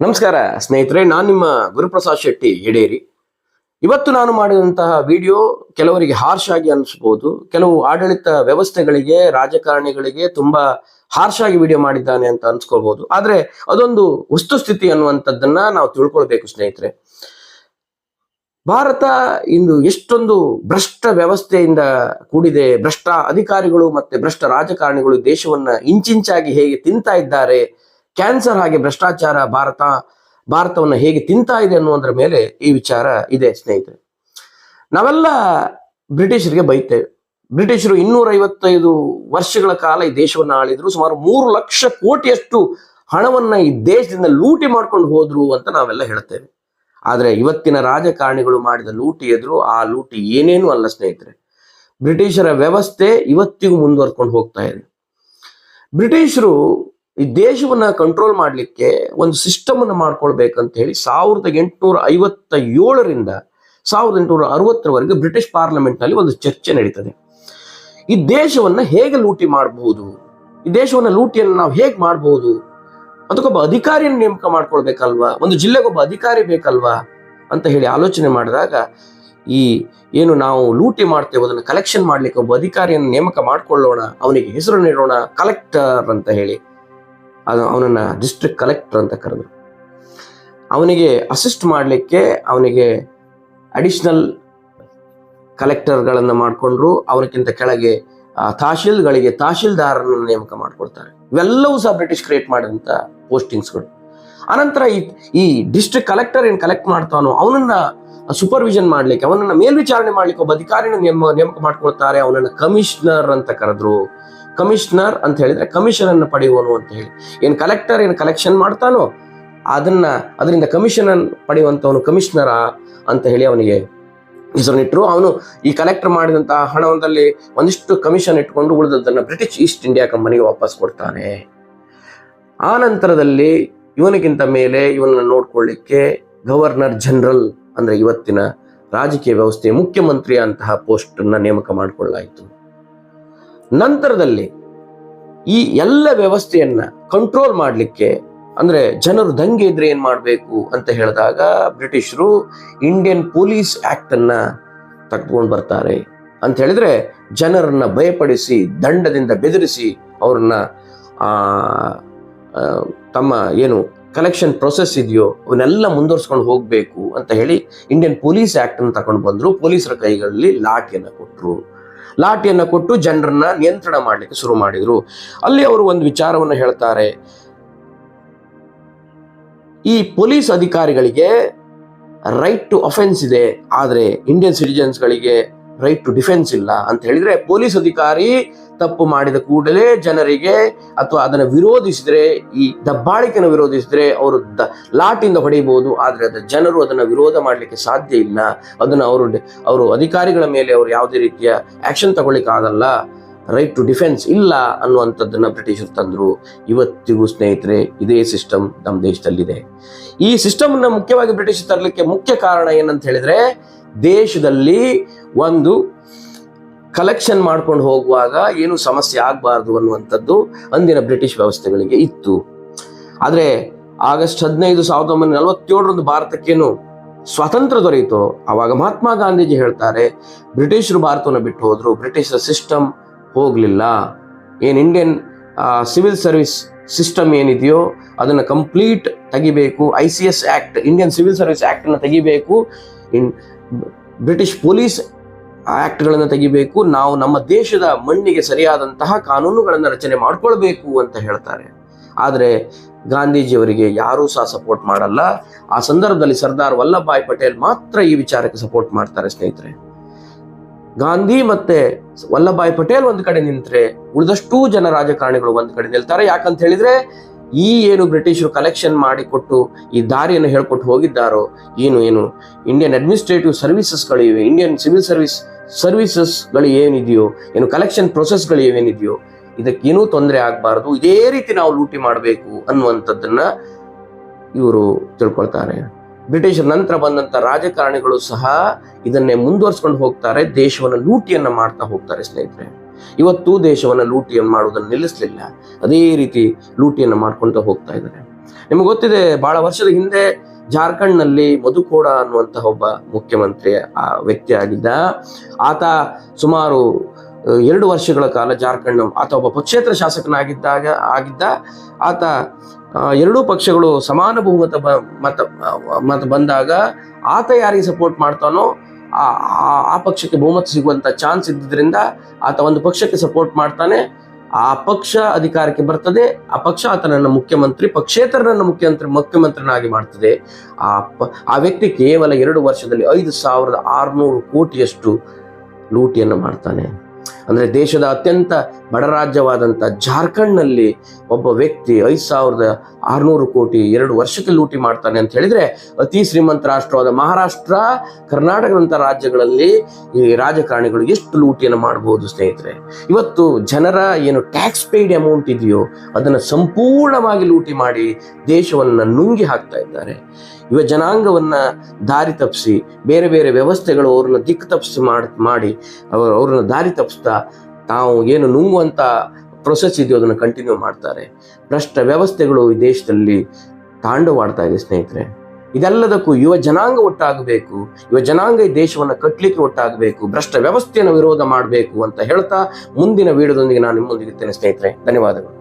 ನಮಸ್ಕಾರ, ಸ್ನೇಹಿತರೆ, ನಾನು ನಿಮ್ಮ ಗುರುಪ್ರಸಾದ್ ಶೆಟ್ಟಿ ಎಡೇರಿ. ಇವತ್ತು ನಾನು ಮಾಡಿದಂತಹ ವಿಡಿಯೋ ಕೆಲವರಿಗೆ ಹಾರ್ಶ್ ಆಗಿ ಅನಿಸ್ಬೋದು, ಕೆಲವು ಆಡಳಿತ ವ್ಯವಸ್ಥೆಗಳಿಗೆ, ರಾಜಕಾರಣಿಗಳಿಗೆ ತುಂಬಾ ಹಾರ್ಶ್ ಆಗಿ ವಿಡಿಯೋ ಮಾಡಿದ್ದಾನೆ ಅಂತ ಅನ್ಸ್ಕೋಬಹುದು ಆದ್ರೆ, ಅದೊಂದು ವಸ್ತುಸ್ಥಿತಿ ಅನ್ನುವಂಥದ್ದನ್ನ ನಾವು ತಿಳ್ಕೊಳ್ಬೇಕು, ಸ್ನೇಹಿತರೆ. ಭಾರತ ಇಂದು ಎಷ್ಟೊಂದು ಭ್ರಷ್ಟ ವ್ಯವಸ್ಥೆಯಿಂದ ಕೂಡಿದೆ, ಭ್ರಷ್ಟ ಅಧಿಕಾರಿಗಳು ಮತ್ತೆ ಭ್ರಷ್ಟ ರಾಜಕಾರಣಿಗಳು ದೇಶವನ್ನ ಇಂಚಿಂಚಾಗಿ ಹೇಗೆ ತಿಂತಾ ಇದ್ದಾರೆ ಕ್ಯಾನ್ಸರ್ ಹಾಗೆ ಭ್ರಷ್ಟಾಚಾರ ಭಾರತ, ಭಾರತವನ್ನ ಹೇಗೆ ತಿಂತಾ ಇದೆ ಅನ್ನುವುದರ ಮೇಲೆ ಈ ವಿಚಾರ ಇದೆ, ಸ್ನೇಹಿತರೆ. ನಾವೆಲ್ಲ ಬ್ರಿಟಿಷರಿಗೆ ಬೈತೇವೆ. ಬ್ರಿಟಿಷರು ಇನ್ನೂರೈವತ್ತೈದು ವರ್ಷಗಳ ಕಾಲ ಈ ದೇಶವನ್ನ ಆಳಿದ್ರು, ಸುಮಾರು ಮೂರು ಲಕ್ಷ ಕೋಟಿಯಷ್ಟು ಹಣವನ್ನ ಈ ದೇಶದಿಂದ ಲೂಟಿ ಮಾಡ್ಕೊಂಡು ಹೋದ್ರು ಅಂತ ನಾವೆಲ್ಲ ಹೇಳ್ತೇವೆ. ಆದ್ರೆ ಇವತ್ತಿನ ರಾಜಕಾರಣಿಗಳು ಮಾಡಿದ ಲೂಟಿ ಎದುರು ಆ ಲೂಟಿ ಏನೇನು ಅಲ್ಲ, ಸ್ನೇಹಿತರೆ. ಬ್ರಿಟಿಷರ ವ್ಯವಸ್ಥೆ ಇವತ್ತಿಗೂ ಮುಂದುವರ್ಕೊಂಡು ಹೋಗ್ತಾ ಇದೆ. ಬ್ರಿಟಿಷರು ಈ ದೇಶವನ್ನ ಕಂಟ್ರೋಲ್ ಮಾಡಲಿಕ್ಕೆ ಒಂದು ಸಿಸ್ಟಮ್ ಅನ್ನು ಮಾಡ್ಕೊಳ್ಬೇಕಂತ ಹೇಳಿ ಸಾವಿರದ ಎಂಟುನೂರ ಐವತ್ತ ಏಳರಿಂದ ಸಾವಿರದ ಎಂಟುನೂರ ಅರವತ್ತರವರೆಗೆ ಬ್ರಿಟಿಷ್ ಪಾರ್ಲಿಮೆಂಟ್ನಲ್ಲಿ ಒಂದು ಚರ್ಚೆ ನಡೀತದೆ. ಈ ದೇಶವನ್ನ ಹೇಗೆ ಲೂಟಿ ಮಾಡಬಹುದು? ಈ ದೇಶವನ್ನ ಲೂಟಿಯನ್ನು ನಾವು ಹೇಗೆ ಮಾಡಬಹುದು? ಅದಕ್ಕೊಬ್ಬ ಅಧಿಕಾರಿಯನ್ನು ನೇಮಕ ಮಾಡ್ಕೊಳ್ಬೇಕಲ್ವಾ? ಒಂದು ಜಿಲ್ಲೆಗೊಬ್ಬ ಅಧಿಕಾರಿ ಬೇಕಲ್ವಾ? ಅಂತ ಹೇಳಿ ಆಲೋಚನೆ ಮಾಡಿದಾಗ ಈ ಏನು ನಾವು ಲೂಟಿ ಮಾಡ್ತೇವೆ, ಅದನ್ನು ಕಲೆಕ್ಷನ್ ಮಾಡ್ಲಿಕ್ಕೆ ಒಬ್ಬ ಅಧಿಕಾರಿಯನ್ನು ನೇಮಕ ಮಾಡ್ಕೊಳ್ಳೋಣ, ಅವನಿಗೆ ಹೆಸರು ನೀಡೋಣ ಕಲೆಕ್ಟರ್ ಅಂತ ಹೇಳಿ ಅದು ಅವನನ್ನ ಡಿಸ್ಟ್ರಿಕ್ಟ್ ಕಲೆಕ್ಟರ್ ಅಂತ ಕರೆದ್ರು. ಅವನಿಗೆ ಅಸಿಸ್ಟ್ ಮಾಡಲಿಕ್ಕೆ ಅವನಿಗೆ ಅಡಿಷನಲ್ ಕಲೆಕ್ಟರ್ಗಳನ್ನು ಮಾಡಿಕೊಂಡ್ರು, ಅವನಕ್ಕಿಂತ ಕೆಳಗೆ ತಹಶೀಲ್ಗಳಿಗೆ ತಹಶೀಲ್ದಾರರನ್ನು ನೇಮಕ ಮಾಡಿಕೊಡ್ತಾರೆ. ಇವೆಲ್ಲವೂ ಸಹ ಬ್ರಿಟಿಷ್ ಕ್ರಿಯೇಟ್ ಮಾಡಿದಂಥ ಪೋಸ್ಟಿಂಗ್ಸ್ಗಳು ಅನಂತರ ಈ ಈ ಡಿಸ್ಟ್ರಿಕ್ಟ್ ಕಲೆಕ್ಟರ್ ಏನು ಕಲೆಕ್ಟ್ ಮಾಡ್ತಾನೋ, ಅವನನ್ನ ಸೂಪರ್ವಿಷನ್ ಮಾಡಲಿಕ್ಕೆ, ಅವನನ್ನ ಮೇಲ್ವಿಚಾರಣೆ ಮಾಡಲಿಕ್ಕೆ ಒಬ್ಬ ಅಧಿಕಾರಿನ ನೇಮ, ನೇಮಕ ಮಾಡ್ಕೊಳ್ತಾರೆ, ಅವನನ್ನ ಕಮಿಷನರ್ ಅಂತ ಕರೆದ್ರು. ಕಮಿಷನರ್ ಅಂತ ಹೇಳಿದ್ರೆ ಕಮಿಷನ್ ಅನ್ನು ಪಡೆಯುವನು ಅಂತ ಹೇಳಿ. ಏನು ಕಲೆಕ್ಟರ್ ಏನು ಕಲೆಕ್ಷನ್ ಮಾಡ್ತಾನೋ ಅದನ್ನ ಅದರಿಂದ ಕಮಿಷನ್ ಪಡೆಯುವಂತವನು ಕಮಿಷನರ ಅಂತ ಹೇಳಿ ಅವನಿಗೆ ಹೆಸರನ್ನಿಟ್ಟರು ಅವನು ಈ ಕಲೆಕ್ಟರ್ ಮಾಡಿದಂತಹ ಹಣದಲ್ಲಿ ಒಂದಿಷ್ಟು ಕಮಿಷನ್ ಇಟ್ಕೊಂಡು ಉಳಿದದ್ದನ್ನು ಬ್ರಿಟಿಷ್ ಈಸ್ಟ್ ಇಂಡಿಯಾ ಕಂಪನಿಗೆ ವಾಪಸ್ ಕೊಡ್ತಾನೆ. ಆ ನಂತರದಲ್ಲಿ ಇವನಿಗಿಂತ ಮೇಲೆ ಇವನನ್ನು ನೋಡ್ಕೊಳ್ಳಿಕ್ಕೆ ಗವರ್ನರ್ ಜನರಲ್ ಅಂದ್ರೆ ಇವತ್ತಿನ ರಾಜಕೀಯ ವ್ಯವಸ್ಥೆ ಮುಖ್ಯಮಂತ್ರಿ ಅಂತಹ ಪೋಸ್ಟ್ ಅನ್ನ ನೇಮಕ ಮಾಡಿಕೊಳ್ಳಾಯಿತು ನಂತರದಲ್ಲಿ ಈ ಎಲ್ಲ ವ್ಯವಸ್ಥೆಯನ್ನ ಕಂಟ್ರೋಲ್ ಮಾಡಲಿಕ್ಕೆ ಅಂದ್ರೆ ಜನರು ದಂಗೆ ಇದ್ರೆ ಏನ್ ಮಾಡಬೇಕು ಅಂತ ಹೇಳಿದಾಗ ಬ್ರಿಟಿಷರು ಇಂಡಿಯನ್ ಪೊಲೀಸ್ ಆಕ್ಟ್ ಅನ್ನ ತಗೊಂಡು ಬರ್ತಾರೆ ಅಂತ ಹೇಳಿದ್ರೆ ಜನರನ್ನ ಭಯಪಡಿಸಿ, ದಂಡದಿಂದ ಬೆದರಿಸಿ ಅವ್ರನ್ನ, ಆ ತಮ್ಮ ಏನು ಕಲೆಕ್ಷನ್ ಪ್ರೊಸೆಸ್ ಇದೆಯೋ ಅವನ್ನೆಲ್ಲ ಮುಂದುವರ್ಸ್ಕೊಂಡು ಹೋಗ್ಬೇಕು ಅಂತ ಹೇಳಿ ಇಂಡಿಯನ್ ಪೊಲೀಸ್ ಆಕ್ಟ್ ಅನ್ನು ತಗೊಂಡು ಬಂದ್ರು. ಪೊಲೀಸರ ಕೈಗಳಲ್ಲಿ ಲಾಠಿಯನ್ನ ಕೊಟ್ಟರು ಲಾಠಿಯನ್ನ ಕೊಟ್ಟು ಜನರನ್ನ ನಿಯಂತ್ರಣ ಮಾಡ್ಲಿಕ್ಕೆ ಶುರು ಮಾಡಿದ್ರು. ಅಲ್ಲಿ ಅವರು ಒಂದು ವಿಚಾರವನ್ನು ಹೇಳ್ತಾರೆ. ಈ ಪೊಲೀಸ್ ಅಧಿಕಾರಿಗಳಿಗೆ ರೈಟ್ ಟು ಅಫೆನ್ಸ್ ಇದೆ. ಆದರೆ ಇಂಡಿಯನ್ ಸಿಟಿಜನ್ಸ್ಗಳಿಗೆ ರೈಟ್ ಟು ಡಿಫೆನ್ಸ್ ಇಲ್ಲ ಅಂತ ಹೇಳಿದ್ರೆ ಪೊಲೀಸ್ ಅಧಿಕಾರಿ ತಪ್ಪು ಮಾಡಿದ ಕೂಡಲೇ ಜನರಿಗೆ ಅಥವಾ ಅದನ್ನು ವಿರೋಧಿಸಿದ್ರೆ, ಈ ದಬ್ಬಾಳಿಕೆನ ವಿರೋಧಿಸಿದ್ರೆ ಅವರು ದ ಲಾಟಿಂದ ಹೊಡೆಯಬಹುದು. ಆದರೆ ಅದ ಜನರು ಅದನ್ನು ವಿರೋಧ ಮಾಡಲಿಕ್ಕೆ ಸಾಧ್ಯ ಇಲ್ಲ. ಅದನ್ನು ಅವರು ಅವರು ಅಧಿಕಾರಿಗಳ ಮೇಲೆ ಅವರು ಯಾವುದೇ ರೀತಿಯ ಆಕ್ಷನ್ ತಗೊಳ್ಳಿಕ್ಕೆ ಆಗಲ್ಲ. ರೈಟ್ ಟು ಡಿಫೆನ್ಸ್ ಇಲ್ಲ ಅನ್ನುವಂಥದ್ದನ್ನ ಬ್ರಿಟಿಷರು ತಂದ್ರು. ಇವತ್ತಿಗೂ ಸ್ನೇಹಿತರೆ, ಇದೇ ಸಿಸ್ಟಮ್ ನಮ್ಮ ದೇಶದಲ್ಲಿದೆ. ಈ ಸಿಸ್ಟಮ್ ಅನ್ನ ಮುಖ್ಯವಾಗಿ ಬ್ರಿಟಿಷರು ತರಲಿಕ್ಕೆ ಮುಖ್ಯ ಕಾರಣ ಏನಂತ ಹೇಳಿದ್ರೆ, ದೇಶದಲ್ಲಿ ಒಂದು ಕಲೆಕ್ಷನ್ ಮಾಡ್ಕೊಂಡು ಹೋಗುವಾಗ ಏನು ಸಮಸ್ಯೆ ಆಗಬಾರ್ದು ಅನ್ನುವಂಥದ್ದು ಅಂದಿನ ಬ್ರಿಟಿಷ್ ವ್ಯವಸ್ಥೆಗಳಿಗೆ ಇತ್ತು. ಆದರೆ ಆಗಸ್ಟ್ ಹದಿನೈದು ಸಾವಿರದ ಒಂಬೈನೂರ ನಲವತ್ತೇಳರಂದು ಭಾರತಕ್ಕೇನು ಸ್ವಾತಂತ್ರ್ಯ ದೊರೆಯಿತು, ಆವಾಗ ಮಹಾತ್ಮ ಗಾಂಧೀಜಿ ಹೇಳ್ತಾರೆ, ಬ್ರಿಟಿಷರು ಭಾರತವನ್ನು ಬಿಟ್ಟು ಹೋದ್ರು, ಬ್ರಿಟಿಷರ ಸಿಸ್ಟಮ್ ಹೋಗಲಿಲ್ಲ. ಏನ್ ಇಂಡಿಯನ್ ಸಿವಿಲ್ ಸರ್ವಿಸ್ ಸಿಸ್ಟಮ್ ಏನಿದೆಯೋ ಅದನ್ನು ಕಂಪ್ಲೀಟ್ ತೆಗಿಬೇಕು I C S act Indian civil service act ಅನ್ನ ತೆಗಿಬೇಕು, ಇನ್, ಬ್ರಿಟಿಷ್ ಪೊಲೀಸ್ ಆಕ್ಟ್ಗಳನ್ನು ತೆಗಿಬೇಕು, ನಾವು ನಮ್ಮ ದೇಶದ ಮಣ್ಣಿಗೆ ಸರಿಯಾದಂತಹ ಕಾನೂನುಗಳನ್ನು ರಚನೆ ಮಾಡ್ಕೊಳ್ಬೇಕು ಅಂತ ಹೇಳ್ತಾರೆ. ಆದರೆ ಗಾಂಧೀಜಿಯವರಿಗೆ ಯಾರೂ ಸಹ ಸಪೋರ್ಟ್ ಮಾಡಲ್ಲ. ಆ ಸಂದರ್ಭದಲ್ಲಿ ಸರ್ದಾರ್ ವಲ್ಲಭಾಯ್ ಪಟೇಲ್ ಮಾತ್ರ ಈ ವಿಚಾರಕ್ಕೆ ಸಪೋರ್ಟ್ ಮಾಡ್ತಾರೆ ಸ್ನೇಹಿತರೆ. ಗಾಂಧಿ ಮತ್ತೆ ವಲ್ಲಭಾಯ್ ಪಟೇಲ್ ಒಂದ್ ಕಡೆ ನಿಂತ್ರೆ ಉಳಿದಷ್ಟು ಜನ ರಾಜಕಾರಣಿಗಳು ಒಂದ್ ಕಡೆ ನಿಲ್ತಾರೆ. ಯಾಕಂತ ಹೇಳಿದ್ರೆ ಈ ಏನು ಬ್ರಿಟಿಷರು ಕಲೆಕ್ಷನ್ ಮಾಡಿಕೊಟ್ಟು ಈ ದಾರಿಯನ್ನು ಹೇಳ್ಕೊಟ್ಟು ಹೋಗಿದ್ದಾರೋ, ಏನು ಏನು ಇಂಡಿಯನ್ ಅಡ್ಮಿನಿಸ್ಟ್ರೇಟಿವ್ ಸರ್ವಿಸಸ್ಗಳಿವೆ ಇಂಡಿಯನ್ ಸಿವಿಲ್ ಸರ್ವಿಸ್ ಸರ್ವಿಸಸ್ಗಳು ಏನಿದೆಯೋ, ಏನು ಕಲೆಕ್ಷನ್ ಪ್ರೊಸೆಸ್ಗಳು ಏನೇನಿದೆಯೋ ಇದಕ್ಕೇನೂ ತೊಂದರೆ ಆಗಬಾರ್ದು. ಇದೇ ರೀತಿ ನಾವು ಲೂಟಿ ಮಾಡಬೇಕು ಅನ್ನುವಂಥದ್ದನ್ನ ಇವರು ತಿಳ್ಕೊಳ್ತಾರೆ. ಬ್ರಿಟಿಷರ ನಂತರ ಬಂದಂತ ರಾಜಕಾರಣಿಗಳು ಸಹ ಇದನ್ನೇ ಮುಂದುವರ್ಸ್ಕೊಂಡು ಹೋಗ್ತಾರೆ, ದೇಶವನ್ನು ಲೂಟಿಯನ್ನ ಮಾಡ್ತಾ ಹೋಗ್ತಾರೆ ಸ್ನೇಹಿತರೆ. ಇವತ್ತು ದೇಶವನ್ನು ಲೂಟಿಯನ್ನು ಮಾಡುವುದನ್ನು ನಿಲ್ಲಿಸಲಿಲ್ಲ. ಅದೇ ರೀತಿ ಲೂಟಿಯನ್ನು ಮಾಡ್ಕೊಂತ ಹೋಗ್ತಾ ಇದ್ದಾರೆ. ನಿಮಗೆ ಗೊತ್ತಿದೆ ಬಹಳ ವರ್ಷದ ಹಿಂದೆ ಜಾರ್ಖಂಡ್ನಲ್ಲಿ ಮಧುಕೋಡ ಅನ್ನುವಂತಹ ಒಬ್ಬ ಮುಖ್ಯಮಂತ್ರಿ ಆ ವ್ಯಕ್ತಿ ಆಗಿದ್ದ ಆತ ಸುಮಾರು ಎರಡು ವರ್ಷಗಳ ಕಾಲ ಜಾರ್ಖಂಡ್ ಆತ ಒಬ್ಬ ಪಕ್ಷೇತರ ಶಾಸಕನಾಗಿದ್ದಾಗ, ಆಗಿದ್ದ. ಆತ ಎರಡೂ ಪಕ್ಷಗಳು ಸಮಾನ ಬಹುಮತ ಮತ ಮತ ಬಂದಾಗ ಆತ ಯಾರಿಗೆ ಸಪೋರ್ಟ್ ಮಾಡ್ತಾನೋ ಆ, ಆ- ಪಕ್ಷಕ್ಕೆ ಬಹುಮತ ಸಿಗುವಂತ ಚಾನ್ಸ್ ಇದ್ದಿದ್ರಿಂದ ಆತ ಒಂದು ಪಕ್ಷಕ್ಕೆ ಸಪೋರ್ಟ್ ಮಾಡ್ತಾನೆ. ಆ ಪಕ್ಷ ಅಧಿಕಾರಕ್ಕೆ ಬರ್ತದೆ, ಆ ಪಕ್ಷ ಆತನನ್ನ ಮುಖ್ಯಮಂತ್ರಿ ಪಕ್ಷೇತರನನ್ನ ಮುಖ್ಯಮಂತ್ರಿ ಮುಖ್ಯಮಂತ್ರಿನಾಗಿ ಮಾಡ್ತದೆ. ಆ ಆ ವ್ಯಕ್ತಿ ಕೇವಲ ಎರಡು ವರ್ಷದಲ್ಲಿ ಐದು ಸಾವಿರದ ಆರುನೂರು ಕೋಟಿಯಷ್ಟು ಲೂಟಿಯನ್ನು ಮಾಡ್ತಾನೆ. ಅಂದ್ರೆ ದೇಶದ ಅತ್ಯಂತ ಬಡರಾಜ್ಯವಾದಂಥ ಜಾರ್ಖಂಡ್ನಲ್ಲಿ ಒಬ್ಬ ವ್ಯಕ್ತಿ ಐದು ಸಾವಿರದ ಆರುನೂರು ಕೋಟಿ ಎರಡು ವರ್ಷಕ್ಕೆ ಲೂಟಿ ಮಾಡ್ತಾನೆ ಅಂತ ಹೇಳಿದರೆ ಅತಿ ಶ್ರೀಮಂತ ರಾಷ್ಟ್ರವಾದ ಮಹಾರಾಷ್ಟ್ರ ಕರ್ನಾಟಕದಂಥ ರಾಜ್ಯಗಳಲ್ಲಿ ಈ ರಾಜಕಾರಣಿಗಳು ಎಷ್ಟು ಲೂಟಿಯನ್ನು ಮಾಡಬಹುದು ಸ್ನೇಹಿತರೆ? ಇವತ್ತು ಜನರ ಏನು ಟ್ಯಾಕ್ಸ್ ಪೇಯ್ಡ್ ಅಮೌಂಟ್ ಇದೆಯೋ ಅದನ್ನು ಸಂಪೂರ್ಣವಾಗಿ ಲೂಟಿ ಮಾಡಿ ದೇಶವನ್ನು ನುಂಗಿ ಹಾಕ್ತಾ ಇದ್ದಾರೆ. ಯುವ ಜನಾಂಗವನ್ನ ದಾರಿ ತಪ್ಪಿಸಿ, ಬೇರೆ ಬೇರೆ ವ್ಯವಸ್ಥೆಗಳು ಅವ್ರನ್ನ ದಿಕ್ಕು ತಪ್ಪಿಸಿ ಮಾಡಿ ಮಾಡಿ, ಅವರು ಅವ್ರನ್ನ ದಾರಿ ತಪ್ಪಿಸ್ತಾ ತಾವು ಏನು ನುಂಗುವಂತ ಪ್ರೊಸೆಸ್ ಇದೆಯೋ ಅದನ್ನು ಕಂಟಿನ್ಯೂ ಮಾಡ್ತಾರೆ. ಭ್ರಷ್ಟ ವ್ಯವಸ್ಥೆಗಳು ಈ ದೇಶದಲ್ಲಿ ತಾಂಡವಾಡ್ತಾ ಇದೆ ಸ್ನೇಹಿತರೆ. ಇದೆಲ್ಲದಕ್ಕೂ ಯುವ ಜನಾಂಗ ಒಟ್ಟಾಗಬೇಕು. ಯುವ ಜನಾಂಗ ಈ ದೇಶವನ್ನು ಕಟ್ಟಲಿಕ್ಕೆ ಒಟ್ಟಾಗಬೇಕು. ಭ್ರಷ್ಟ ವ್ಯವಸ್ಥೆಯನ್ನು ವಿರೋಧ ಮಾಡಬೇಕು ಅಂತ ಹೇಳ್ತಾ ಮುಂದಿನ ವಿಡಿಯೋದೊಂದಿಗೆ ನಾನು ನಿಮ್ಮೊಂದಿಗೆ ಇರ್ತೇನೆ ಸ್ನೇಹಿತರೆ. ಧನ್ಯವಾದಗಳು.